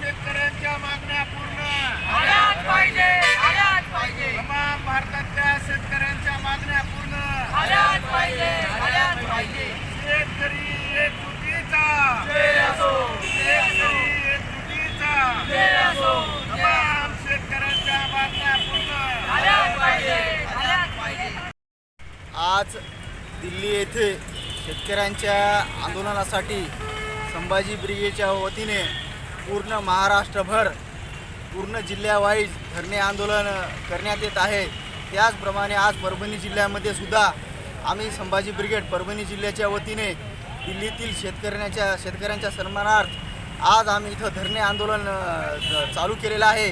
शेतकऱ्यांच्या मागण्या पूर्ण आज दिल्ली येथे शेतकऱ्यांच्या आंदोलनासाठी संभाजी ब्रिगेडच्या वतीने पूर्ण महाराष्ट्रभर पूर्ण जिल्ह्यावाईज धरणे आंदोलन करण्यात येत आहे. त्याचप्रमाणे आज परभणी जिल्ह्यामध्ये सुद्धा आम्ही संभाजी ब्रिगेड परभणी जिल्ह्याच्या वतीने दिल्लीतील शेतकऱ्यांच्या शेतकऱ्यांच्या सन्मानार्थ आज आम्ही इथं धरणे आंदोलन चालू केलेलं आहे.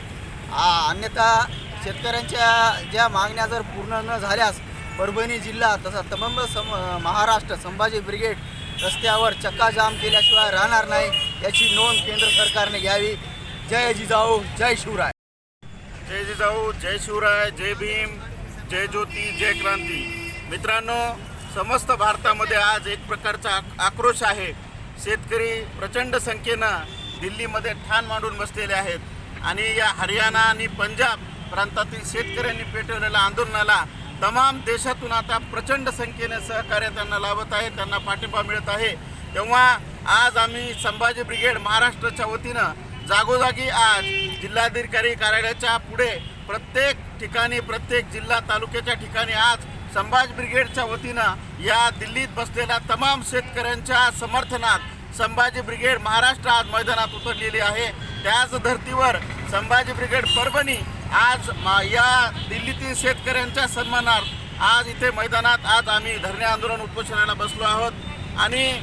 आ- अन्यथा शेतकऱ्यांच्या ज्या मागण्या जर पूर्ण न झाल्यास परभणी जिल्हा तसा तमाम सम महाराष्ट्र संभाजी ब्रिगेड रस्त्यावर चक्काजाम केल्याशिवाय राहणार नाही याची नोंद केंद्र सरकारने घ्यावी. जय जिजाऊ जय शिवराय. जय जिजाऊ जय शिवराय जय भीम जय ज्योती जय क्रांती. मित्रांनो समस्त भारतामध्ये आज एक प्रकारचा आक- आक्रोश आहे. शेतकरी प्रचंड संख्येनं दिल्लीमध्ये ठाण मांडून बसलेले आहेत. आणि या हरियाणा आणि पंजाब प्रांतातील शेतकऱ्यांनी पेटवलेल्या आंदोलनाला तमाम देशातून आता प्रचंड संख्येने सहकार्य त्यांना लाभत आहे त्यांना पाठिंबा मिळत आहे. तेव्हा आज आम्ही संभाजी ब्रिगेड महाराष्ट्राच्या वतीनं जागोजागी आज जिल्हाधिकारी कार्यालयाच्या पुढे प्रत्येक ठिकाणी प्रत्येक जिल्हा तालुक्याच्या ठिकाणी आज संभाज ब्रिगेडच्या वतीनं या दिल्लीत बसलेल्या तमाम शेतकऱ्यांच्या समर्थनात संभाजी ब्रिगेड महाराष्ट्र आज मैदानात उतरलेली आहे. त्याच धर्तीवर संभाजी ब्रिगेड परभणी आज मा- या दिल्लीतील शेतकऱ्यांच्या सन्मानार्थ आज इथे मैदानात आज आम्ही धरणे आंदोलन उपोषणाला बसलो आहोत. आणि